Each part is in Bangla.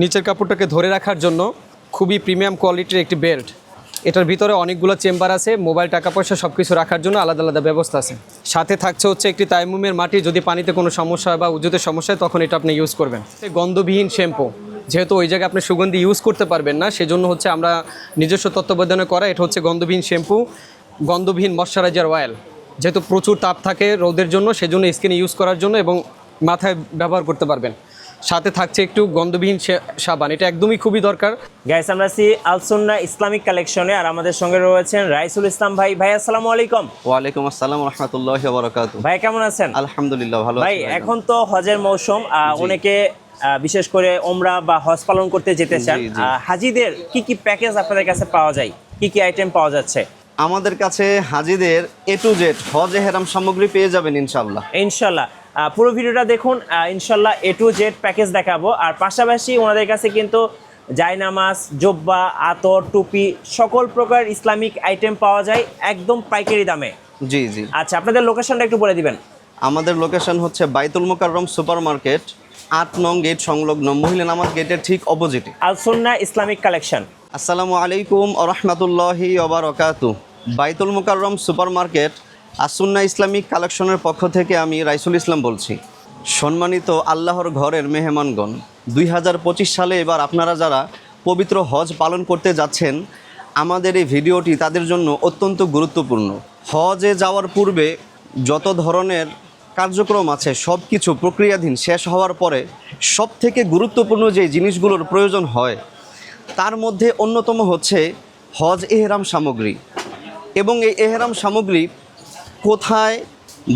নিচের কাপড়টাকে ধরে রাখার জন্য খুবই প্রিমিয়াম কোয়ালিটির একটি বেল্ট এটার ভিতরে অনেকগুলো চেম্বার আছে মোবাইল টাকা পয়সা সব কিছু রাখার জন্য আলাদা আলাদা ব্যবস্থা আছে। সাথে থাকছে হচ্ছে একটি তাইমুমের মাটি, যদি পানিতে কোনো সমস্যা হয় বা উজুতে সমস্যা হয়, তখন এটা আপনি ইউজ করবেন। গন্ধবিহীন শ্যাম্পু যেহেতু ওই জায়গায় আপনি সুগন্ধি ইউজ করতে পারবেন না, সেজন্য হচ্ছে আমরা নিজস্ব তত্ত্বাবধানে করা, এটা হচ্ছে গন্ধবিহীন শ্যাম্পু গন্ধবিহীন ময়শ্চারাইজার অয়েল যেহেতু প্রচুর তাপ থাকে রোদের জন্য, সেজন্য স্কিনে ইউজ করার জন্য এবং মাথায় ব্যবহার করতে পারবেন। সাথে থাকছে একটু গন্ধবিহীন সাবান এটা একদমই খুবই দরকার। গাইস আমরা আছি আলসুন্না ইসলামিক কালেকশনে আর আমাদের সঙ্গে রয়েছেন রাইসুল ইসলাম ভাই। ভাই আসসালামু আলাইকুম। ওয়ালাইকুম আসসালাম রহমতুল্লাহ বরকাত ভাই কেমন আছেন? আলহামদুলিল্লাহ ভালো ভাই আছি ভাই। এখন তো হজের মৌসুম আহ, অনেকে আহ, বিশেষ করে ওমরা বা হজ পালন করতে যেতে চান। হাজিদের কি কি প্যাকেজ আপনাদের কাছে পাওয়া যায়? কি কি আইটেম পাওয়া যাচ্ছে? আমাদের কাছে হাজিদের এ টু জেড হজ এহেরাম সামগ্রী পেয়ে যাবেন ইনশাল্লাহ ইনশাল্লাহ আহ, পুরো ভিডিওটা দেখুন ইনশাল্লাহ এ টু জেড প্যাকেজ দেখাবো। আর পাশাপাশি ওনাদের কাছে কিন্তু জায়নামাজ জব্বা আতর টুপি সকল প্রকার ইসলামিক আইটেম পাওয়া যায় একদম পাইকারি দামে। জি জি। আচ্ছা আপনাদের লোকেশনটা একটু বলে দিবেন। আমাদের লোকেশন হচ্ছে বাইতুল মোকাররম সুপার মার্কেট আট নং গেট সংলগ্ন মহিলা নামাজ গেটের ঠিক অপোজিটে আলসুন্না ইসলামিক কালেকশন আসসালামু আলাইকুম রহমতুল্লাহি ওবরকাত Baitul Mukarram super market As-Sunnah Islamic কালেকশনের পক্ষ থেকে আমি রাইসুল ইসলাম বলছি। সম্মানিত আল্লাহর ঘরের মেহমানগণ, দুই হাজার পঁচিশ সালে এবার আপনারা যারা পবিত্র হজ পালন করতে যাচ্ছেন, আমাদের এই ভিডিওটি তাদের জন্য অত্যন্ত গুরুত্বপূর্ণ। হজে যাওয়ার পূর্বে যত ধরনের কার্যক্রম আছে সব কিছু প্রক্রিয়াধীন শেষ হওয়ার পরে সব থেকে গুরুত্বপূর্ণ যে জিনিসগুলোর প্রয়োজন হয়, তার মধ্যে অন্যতম হচ্ছে হজ এহরাম সামগ্রী। এবং এই এহরাম সামগ্রী কোথায়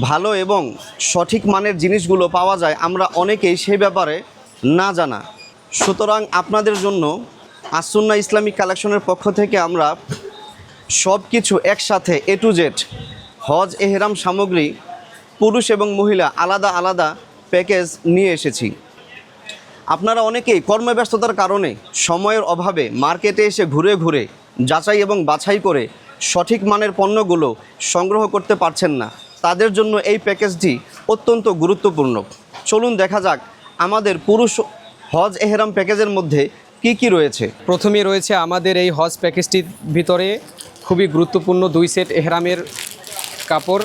ভালো এবং সঠিক মানের জিনিসগুলো পাওয়া যায় আমরা অনেকেই সেই ব্যাপারে না জানা। সুতরাং আপনাদের জন্য আসুন্না ইসলামিক কালেকশনের পক্ষ থেকে আমরা সব কিছু একসাথে এ টু জেড হজ, এহরাম সামগ্রী, পুরুষ এবং মহিলা আলাদা আলাদা প্যাকেজ নিয়ে এসেছি। আপনারা অনেকেই কর্মব্যস্ততার কারণে সময়ের অভাবে মার্কেটে এসে ঘুরে ঘুরে যাচাই এবং বাছাই করে সঠিক মানের পণ্যগুলো সংগ্রহ করতে পারছেন না। তাদের জন্য এই প্যাকেজটি অত্যন্ত গুরুত্বপূর্ণ। চলুন দেখা যাক আমাদের পুরুষ হজ এহরাম প্যাকেজের মধ্যে কি কি রয়েছে। প্রথমে রয়েছে আমাদের এই হজ প্যাকেজটির ভিতরে খুবই গুরুত্বপূর্ণ দুই সেট এহরামের কাপড়।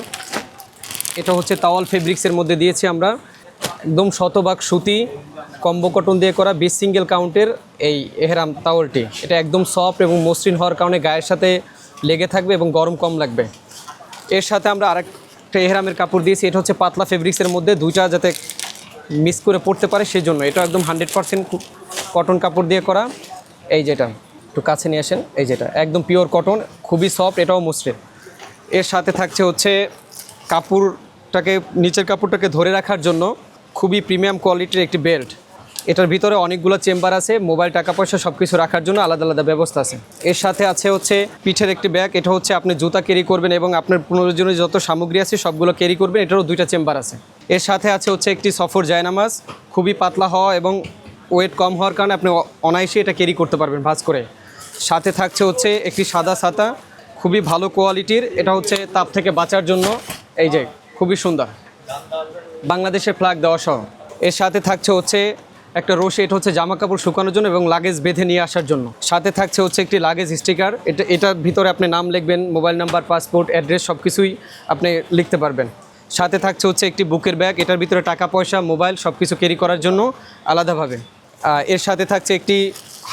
এটা হচ্ছে তাওয়াল ফেব্রিক্সের মধ্যে দিয়েছি আমরা। একদম শতভাগ সুতি, কম্বো কটন দিয়ে করা বিশ সিঙ্গেল কাউন্টের এই এহরাম তাওয়ালটি। এটা একদম সফট এবং মসৃণ হওয়ার কারণে গায়ের সাথে লেগে থাকবে এবং গরম কম লাগবে। এর সাথে আমরা আরেকটা এহরামের কাপড় দিয়েছি, এটা হচ্ছে পাতলা ফেব্রিক্সের মধ্যে দুইটা যাতে মিস করে পড়তে পারে সেই জন্য এটা একদম হান্ড্রেড পার্সেন্ট কটন কাপড় দিয়ে করা। এই যেটা, একটু কাছে নিয়ে আসেন, এই যেটা, একদম পিওর কটন খুবই সফট এটাও মসৃণ এর সাথে থাকছে হচ্ছে কাপড়টাকে, নিচের কাপড়টাকে ধরে রাখার জন্য খুবই প্রিমিয়াম কোয়ালিটির একটি বেল্ট এটার ভিতরে অনেকগুলো চেম্বার আছে, মোবাইল টাকা পয়সা সব কিছু রাখার জন্য আলাদা আলাদা ব্যবস্থা আছে। এর সাথে আছে হচ্ছে পিঠের একটি ব্যাগ, এটা হচ্ছে আপনি জুতা ক্যারি করবেন এবং আপনার প্রয়োজনীয় যত সামগ্রী আছে সবগুলো ক্যারি করবেন, এটারও দুইটা চেম্বার আছে। এর সাথে আছে হচ্ছে একটি সফর জায়নামাজ, খুবই পাতলা হওয়া এবং ওয়েট কম হওয়ার কারণে আপনি অনায়াসে এটা ক্যারি করতে পারবেন ভাঁজ করে। সাথে থাকছে হচ্ছে একটি সাদা ছাতা, খুবই ভালো কোয়ালিটির এটা হচ্ছে তাপ থেকে বাঁচার জন্য, এই যে, খুবই সুন্দর। বাংলাদেশের ফ্ল্যাগ দেওয়া সহ। এর সাথে থাকছে হচ্ছে একটা এটা হচ্ছে জামা কাপড় শুকানোর জন্য এবং লাগেজ বেঁধে নিয়ে আসার জন্য। সাথে থাকছে হচ্ছে একটি লাগেজ স্টিকার এটা, এটার ভিতরে আপনি নাম লিখবেন মোবাইল নাম্বার পাসপোর্ট অ্যাড্রেস সব কিছুই আপনি লিখতে পারবেন। সাথে থাকছে হচ্ছে একটি বুকের ব্যাগ এটার ভিতরে টাকা পয়সা মোবাইল সব কিছু ক্যারি করার জন্য আলাদাভাবে। এর সাথে থাকছে একটি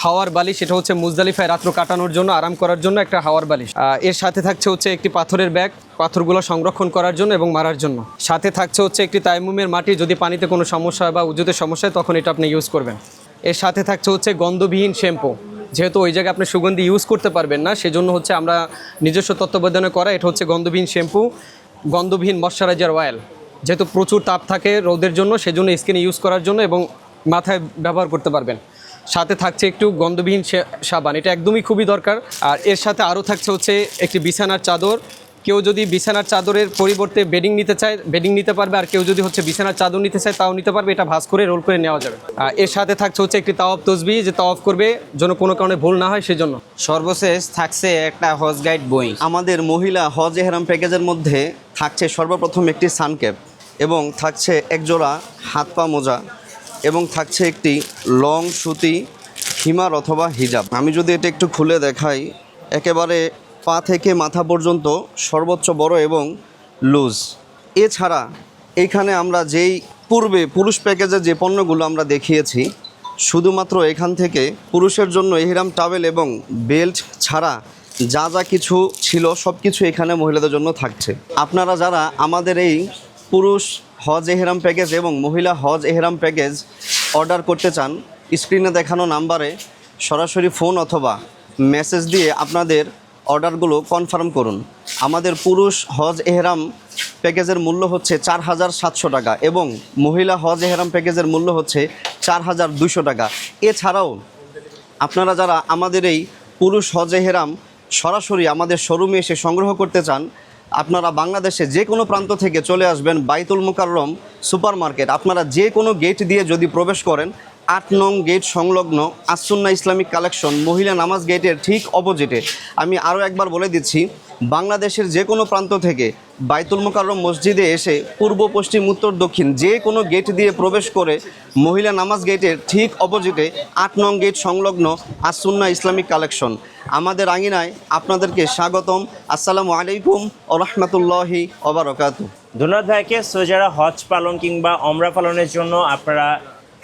হাওয়ার বালিশ, এটা হচ্ছে মুজদালিফায় রাত্র কাটানোর জন্য, আরাম করার জন্য একটা হাওয়ার বালিশ। এর সাথে থাকছে হচ্ছে একটি পাথরের ব্যাগ, পাথরগুলো সংরক্ষণ করার জন্য এবং মারার জন্য। সাথে থাকছে হচ্ছে একটি তাইমুমের মাটি, যদি পানিতে কোনো সমস্যা হয় বা উজুতে সমস্যা হয়, তখন এটা আপনি ইউজ করবেন। এর সাথে থাকছে হচ্ছে গন্ধবিহীন শ্যাম্পু। যেহেতু ওই জায়গায় আপনি সুগন্ধি ইউজ করতে পারবেন না, সেজন্য হচ্ছে আমরা নিজস্ব তত্ত্বাবধানে করা, এটা হচ্ছে গন্ধবিহীন শ্যাম্পু, গন্ধবিহীন ময়শ্চারাইজার অয়েল যেহেতু প্রচুর তাপ থাকে রোদের জন্য, সেজন্য স্কিনে ইউজ করার জন্য এবং মাথায় ব্যবহার করতে পারবেন। সাথে থাকছে একটু গন্ধবিহীন সাবান, এটা একদমই খুবই দরকার। আর এর সাথে আরও থাকছে হচ্ছে একটি বিছানার চাদর। কেউ যদি বিছানার চাদরের পরিবর্তে বেডিং নিতে চায়, বেডিং নিতে পারবে, আর কেউ যদি হচ্ছে বিছানার চাদর নিতে চায়, তাও নিতে পারবে, এটা ভাঁজ করে রোল করে নেওয়া যাবে। আর এর সাথে থাকছে হচ্ছে একটি তাওয়াব তসবি যে তাওয়াব করবে যেন কোনো কারণে ভুল না হয়, সেজন্য। সর্বশেষ থাকছে একটা হজ গাইড বই। আমাদের মহিলা হজ এহরাম প্যাকেজের মধ্যে থাকছে সর্বপ্রথম একটি সানক্যাপ এবং থাকছে একজোড়া হাত পা মোজা। এবং থাকছে একটি লং সুতি হিমার অথবা হিজাব। আমি যদি এটা একটু খুলে দেখাই, একেবারে পা থেকে মাথা পর্যন্ত সর্বোচ্চ বড় এবং লুজ এছাড়া এইখানে আমরা যেই পূর্বে পুরুষ প্যাকেজে যে পণ্যগুলো আমরা দেখিয়েছি, শুধুমাত্র এখান থেকে পুরুষের জন্য এহিরাম, টাওয়েল এবং বেল্ট ছাড়া যা যা কিছু ছিল সব কিছু এখানে মহিলাদের জন্য থাকছে। আপনারা যারা আমাদের এই পুরুষ হজ এহরাম প্যাকেজ এবং মহিলা হজ এহরাম প্যাকেজ অর্ডার করতে চান স্ক্রিনে দেখানো নাম্বারে সরাসরি ফোন অথবা মেসেজ দিয়ে আপনাদের অর্ডারগুলো কনফার্ম করুন। আমাদের পুরুষ হজ এহরাম প্যাকেজের মূল্য হচ্ছে চার হাজার সাতশো টাকা এবং মহিলা হজ এহরাম প্যাকেজের মূল্য হচ্ছে চার হাজার দুশো টাকা। এছাড়াও আপনারা যারা আমাদের এই পুরুষ হজে হেরাম সরাসরি আমাদের শোরুমে এসে সংগ্রহ করতে চান আপনারা বাংলাদেশে যে কোনো প্রান্ত থেকে চলে আসবেন বাইতুল মুকাররম সুপার মার্কেট আপনারা যে কোনো গেট দিয়ে যদি প্রবেশ করেন আট নং গেট সংলগ্ন আসুন্না ইসলামিক কালেকশন মহিলা নামাজ গেটের ঠিক অপোজিটে। আমি আরও একবার বলে দিচ্ছি, বাংলাদেশের যে কোনো প্রান্ত থেকে বাইতুল মোকাররম মসজিদে এসে পূর্ব, পশ্চিম, উত্তর, দক্ষিণ যে কোনো গেট দিয়ে প্রবেশ করে মহিলা নামাজ গেটের ঠিক অপোজিটে আট নং গেট সংলগ্ন আসুন্না ইসলামিক কালেকশন। আমাদের আঙিনায় আপনাদেরকে স্বাগতম। আসসালামু আলাইকুম ও রহমতুল্লাহি ওবরকাতু ধন্যবাদ ভাইকে। সো যারা হজ পালন কিংবা অমরা পালনের জন্য আপনারা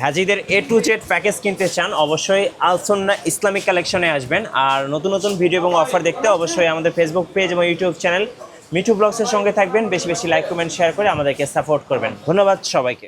হাজিদের এ টু জেড প্যাকেজ কিনতে চান, অবশ্যই আলসন্না ইসলামিক কালেকশনে আসবেন। আর নতুন নতুন ভিডিও এবং অফার দেখতে অবশ্যই আমাদের ফেসবুক পেজ এবং ইউটিউব চ্যানেল মিঠু ব্লগসের সঙ্গে থাকবেন। বেশি বেশি লাইক কমেন্ট শেয়ার করে আমাদেরকে সাপোর্ট করবেন। ধন্যবাদ সবাইকে।